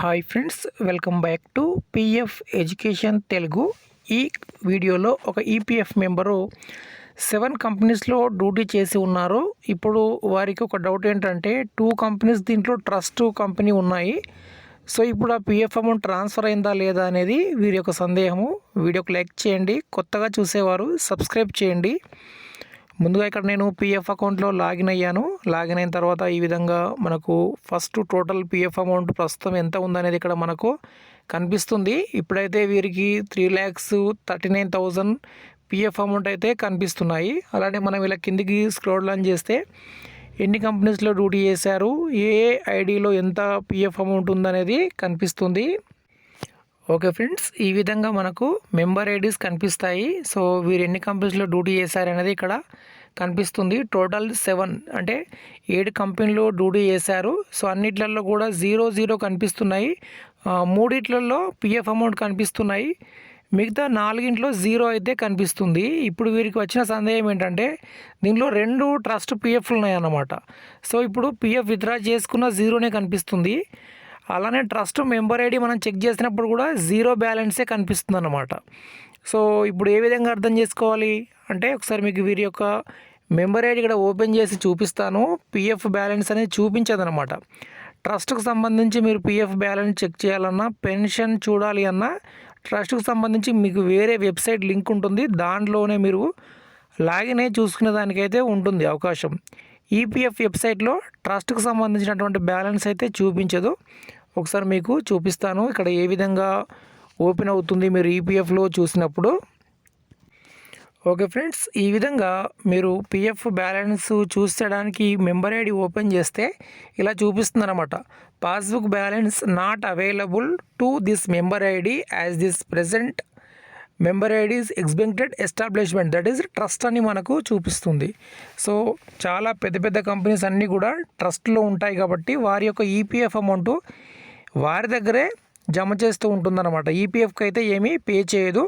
Hi friends welcome back to PF education Telugu ఈ వీడియోలో ఒక ఈపీఎఫ్ మెంబరు సెవెన్ కంపెనీస్లో డ్యూటీ చేసి ఉన్నారు. ఇప్పుడు వారికి ఒక డౌట్ ఏంటంటే టూ కంపెనీస్ దీంట్లో ట్రస్ట్ కంపెనీ ఉన్నాయి. సో ఇప్పుడు ఆ పిఎఫ్ అమౌంట్ ట్రాన్స్ఫర్ అయిందా లేదా అనేది వీరి యొక్క సందేహము. వీడియోకి లైక్ చేయండి. కొత్తగా చూసేవారు సబ్స్క్రైబ్ చేయండి. ముందుగా ఇక్కడ నేను పిఎఫ్ అకౌంట్లో లాగిన్ అయ్యాను. లాగిన్ అయిన తర్వాత ఈ విధంగా మనకు ఫస్ట్ టోటల్ పిఎఫ్ అమౌంట్ ప్రస్తుతం ఎంత ఉందనేది ఇక్కడ మనకు కనిపిస్తుంది. ఇప్పుడైతే వీరికి three lakhs thirty nine thousand PF amount అయితే కనిపిస్తున్నాయి. అలానే మనం ఇలా కిందికి స్క్రోల్ లాన్ చేస్తే ఎన్ని కంపెనీస్లో డ్యూటీ చేశారు ఏ ఐడిలో ఎంత పిఎఫ్ అమౌంట్ ఉందనేది కనిపిస్తుంది. ఓకే ఫ్రెండ్స్ ఈ విధంగా మనకు మెంబర్ ఐడీస్ కనిపిస్తాయి. సో వీరు ఎన్ని కంపెనీస్లో డ్యూటీ చేశారనేది ఇక్కడ కనిపిస్తుంది. టోటల్ సెవెన్ అంటే ఏడు కంపెనీలు డ్యూటీ చేశారు సో అన్నిట్లలో కూడా జీరో జీరో కనిపిస్తున్నాయి. మూడిట్లలో పిఎఫ్ అమౌంట్ కనిపిస్తున్నాయి. మిగతా నాలుగింట్లో జీరో అయితే కనిపిస్తుంది. ఇప్పుడు వీరికి వచ్చిన సందేహం ఏంటంటే దీనిలో రెండు ట్రస్ట్ పిఎఫ్లు ఉన్నాయన్నమాట. సో ఇప్పుడు పిఎఫ్ విత్డ్రా చేసుకున్న జీరోనే కనిపిస్తుంది. అలానే ట్రస్ట్ మెంబర్ ఐడి మనం చెక్ చేసినప్పుడు కూడా జీరో బ్యాలెన్సే కనిపిస్తుంది అన్నమాట సో ఇప్పుడు ఏ విధంగా అర్థం చేసుకోవాలి? అంటే ఒకసారి మీకు వీరి యొక్క మెంబర్ ఐడి ఇక్కడ ఓపెన్ చేసి చూపిస్తాను. పిఎఫ్ బ్యాలెన్స్ అనేది చూపించదనమాట ట్రస్ట్కు సంబంధించి మీరు పిఎఫ్ బ్యాలెన్స్ చెక్ చేయాలన్నా పెన్షన్ చూడాలి అన్నా ట్రస్ట్కు సంబంధించి మీకు వేరే వెబ్సైట్ లింక్ ఉంటుంది. దాంట్లోనే మీరు లాగిన్ అయ్యి చూసుకునే దానికైతే ఉంటుంది అవకాశం. ఈపీఎఫ్ వెబ్సైట్లో ట్రస్ట్కు సంబంధించినటువంటి బ్యాలెన్స్ అయితే చూపించదు. ఒకసారి మీకు చూపిస్తాను. ఇక్కడ ఏ విధంగా ఓపెన్ అవుతుంది మీరు ఈపీఎఫ్లో చూసినప్పుడు. ఓకే ఫ్రెండ్స్ ఈ విధంగా మీరు పిఎఫ్ బ్యాలెన్స్ చూసేయడానికి మెంబర్ ఐడి ఓపెన్ చేస్తే ఇలా చూపిస్తుంది అనమాట passbook balance not available to this member ID as this present member IDs expected establishment that is trust అని మనకు చూపిస్తుంది. సో చాలా పెద్ద పెద్ద కంపెనీస్ అన్నీ కూడా ట్రస్ట్లో ఉంటాయి కాబట్టి వారి యొక్క ఈపీఎఫ్ అమౌంట్ వారి దగ్గరే జమ చేస్తూ ఉంటుందన్నమాట. ఈపీఎఫ్కి అయితే ఏమీ పే చేయదు.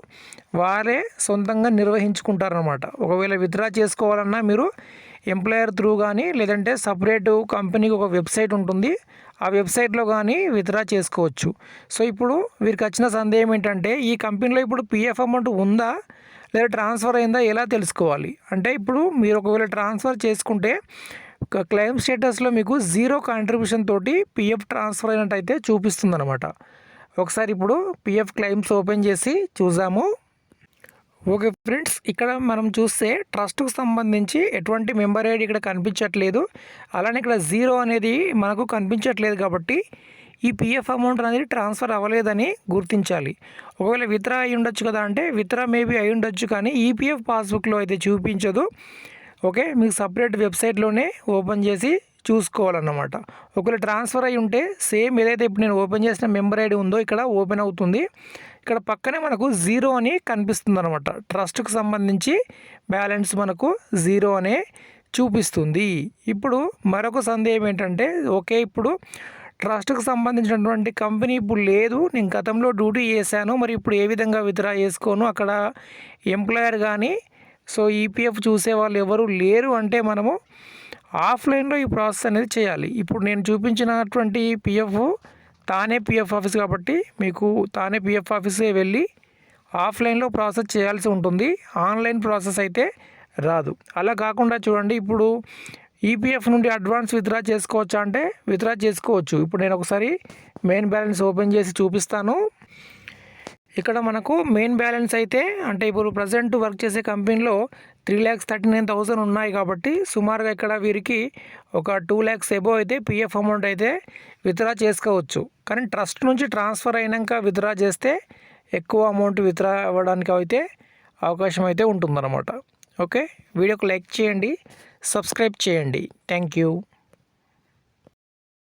వారే సొంతంగా నిర్వహించుకుంటారనమాట ఒకవేళ విత్డ్రా చేసుకోవాలన్నా మీరు ఎంప్లాయర్ త్రూ కానీ లేదంటే సపరేటు కంపెనీకి ఒక వెబ్సైట్ ఉంటుంది. ఆ వెబ్సైట్లో కానీ విత్డ్రా చేసుకోవచ్చు. సో ఇప్పుడు వీరికి వచ్చిన సందేహం ఏంటంటే ఈ కంపెనీలో ఇప్పుడు పిఎఫ్ అమౌంట్ ఉందా? లేదా ట్రాన్స్ఫర్ అయిందా? ఎలా తెలుసుకోవాలి? అంటే ఇప్పుడు మీరు ఒకవేళ ట్రాన్స్ఫర్ చేసుకుంటే క్లెయిమ్ స్టేటస్లో మీకు జీరో కాంట్రిబ్యూషన్ తోటి పిఎఫ్ ట్రాన్స్ఫర్ అయినట్టయితే చూపిస్తుంది అనమాట ఒకసారి ఇప్పుడు పిఎఫ్ క్లెయిమ్స్ ఓపెన్ చేసి చూసాము ఓకే ఫ్రెండ్స్ ఇక్కడ మనం చూస్తే ట్రస్ట్కు సంబంధించి ఎటువంటి మెంబర్ ఐడి ఇక్కడ కనిపించట్లేదు. అలానే ఇక్కడ జీరో అనేది మనకు కనిపించట్లేదు కాబట్టి ఈ పిఎఫ్ అమౌంట్ అనేది ట్రాన్స్ఫర్ అవ్వలేదని గుర్తించాలి. ఒకవేళ విత్రా అయి ఉండొచ్చు కదా అంటే విత్రా మేబీ అయి ఉండొచ్చు కానీ ఈపీఎఫ్ పాస్బుక్లో అయితే చూపించదు. ఓకే మీకు సపరేట్ వెబ్సైట్లోనే ఓపెన్ చేసి చూసుకోవాలన్నమాట. ఒకవేళ ట్రాన్స్ఫర్ అయి ఉంటే సేమ్ ఏదైతే ఇప్పుడు నేను ఓపెన్ చేసిన మెంబర్ ఐడి ఉందో ఇక్కడ ఓపెన్ అవుతుంది. ఇక్కడ పక్కనే మనకు జీరో అని కనిపిస్తుంది అనమాట ట్రస్ట్కి సంబంధించి బ్యాలెన్స్ మనకు జీరో అనే చూపిస్తుంది. ఇప్పుడు మరొక సందేహం ఏంటంటే ఓకే ఇప్పుడు ట్రస్ట్కి సంబంధించినటువంటి కంపెనీ ఇప్పుడు లేదు. నేను గతంలో డ్యూటీ చేశాను. మరి ఇప్పుడు ఏ విధంగా విత్డ్రా చేసుకోను? అక్కడ ఎంప్లాయర్ కానీ సో ఈపీఎఫ్ చూసే వాళ్ళు ఎవరు లేరు అంటే మనము ఆఫ్లైన్లో ఈ ప్రాసెస్ అనేది చేయాలి. ఇప్పుడు నేను చూపించినటువంటి పిఎఫ్ తానే పిఎఫ్ ఆఫీస్ కాబట్టి మీకు తానే పిఎఫ్ ఆఫీసే వెళ్ళి ఆఫ్లైన్లో ప్రాసెస్ చేయాల్సి ఉంటుంది. ఆన్లైన్ ప్రాసెస్ అయితే రాదు. అలా కాకుండా చూడండి ఇప్పుడు ఈపీఎఫ్ నుండి అడ్వాన్స్ విత్డ్రా చేసుకోవచ్చా అంటే విత్డ్రా చేసుకోవచ్చు. ఇప్పుడు నేను ఒకసారి మెయిన్ బ్యాలెన్స్ ఓపెన్ చేసి చూపిస్తాను. ఇక్కడ మనకు మెయిన్ బ్యాలెన్స్ అయితే అంటే ఇప్పుడు ప్రజెంట్ వర్క్ చేసే కంపెనీలో three lakhs thirty nine thousand ఉన్నాయి కాబట్టి సుమారుగా ఇక్కడ వీరికి ఒక టూ ల్యాక్స్ ఎబో అయితే పిఎఫ్ అమౌంట్ అయితే విత్డ్రా చేసుకోవచ్చు. కానీ ట్రస్ట్ నుంచి ట్రాన్స్ఫర్ అయినాక విత్డ్రా చేస్తే ఎక్కువ అమౌంట్ విత్డ్రా అవ్వడానికి అయితే అవకాశం అయితే ఉంటుందన్నమాట. ఓకే వీడియోకి లైక్ చేయండి సబ్స్క్రైబ్ చేయండి. Thank you